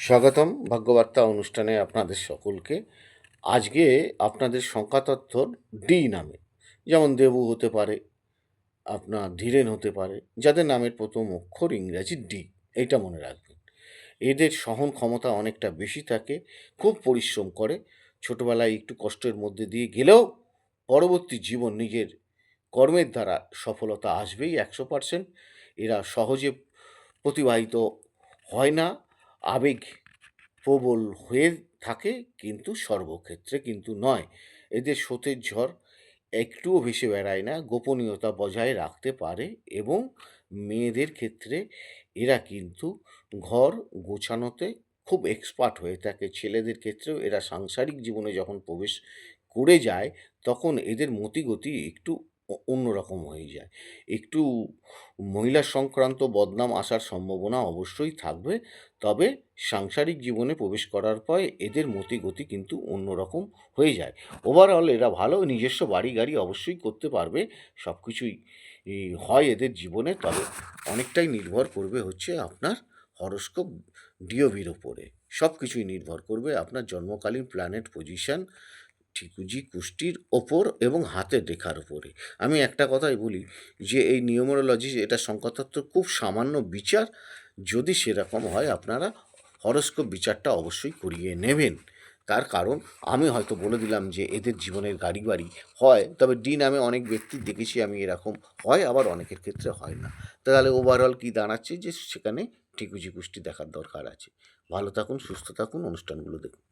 স্বাগতম ভাগ্যবার্তা অনুষ্ঠানে আপনাদের সকলকে। আজকে আপনাদের সংখ্যাতত্ত্বর ডি নামে। যেমন দেবু হতে পারে, আপনার ধীরেন হতে পারে, যাদের নামের প্রথম অক্ষর ইংরাজি ডি এইটা মনে রাখবেন। এদের সহন ক্ষমতা অনেকটা বেশি থাকে, খুব পরিশ্রম করে, ছোটোবেলায় একটু কষ্টের মধ্যে দিয়ে গেলেও পরবর্তী জীবন নিজের কর্মের দ্বারা সফলতা আসবেই একশো পার্সেন্ট। এরা সহজে প্রতিবাহিত হয় না আবেগ প্রবল হয়ে থাকে কিন্তু সর্বক্ষেত্রে কিন্তু নয়। এদের স্রোতের ঝড় একটুও ভেসে বেড়ায় না, গোপনীয়তা বজায় রাখতে পারে এবং মেয়েদের ক্ষেত্রে এরা কিন্তু ঘর গোছানোতে খুব এক্সপার্ট হয়ে থাকে। ছেলেদের ক্ষেত্রেও এরা সাংসারিক জীবনে যখন প্রবেশ করে যায়, তখন এদের মতিগতি একটু অন্যরকম হয়ে যায়। একটু মহিলা সংক্রান্ত বদনাম আসার সম্ভাবনা অবশ্যই থাকবে, তবে সাংসারিক জীবনে প্রবেশ করার পর এদের মতিগতি কিন্তু অন্যরকম হয়ে যায়। ওভারঅল এরা ভালো, নিজস্ব বাড়ি গাড়ি অবশ্যই করতে পারবে সব কিছুই হয় এদের জীবনে, তবে অনেকটাই নির্ভর করবে হচ্ছে আপনার হরস্কোপ ডিওভির ওপরে। সব কিছুই নির্ভর করবে আপনার জন্মকালীন প্ল্যানেট পজিশন ঠিকুজি কুষ্টির ওপর এবং হাতের রেখার ওপরে আমি একটা কথাই বলি যে, এই নিউমারোলজি এটা সংখ্যাতত্ত্ব খুব সামান্য বিচার। যদি সেরকম হয়, আপনারা হরস্কোপ বিচারটা অবশ্যই করিয়ে নেবেন। তার কারণ, আমি হয়তো বলে দিলাম যে, এদের জীবনের গাড়ি বাড়ি হয়, তবে ডি নামে অনেক ব্যক্তি দেখেছি আমি এরকম হয়, আবার অনেকের ক্ষেত্রে হয় না। তাহলে ওভারঅল কি দাঁড়াচ্ছে যে, সেখানে ঠিকুজি কুষ্টি দেখার দরকার আছে। ভালো থাকুন, সুস্থ থাকুন, অনুষ্ঠানগুলো দেখুন।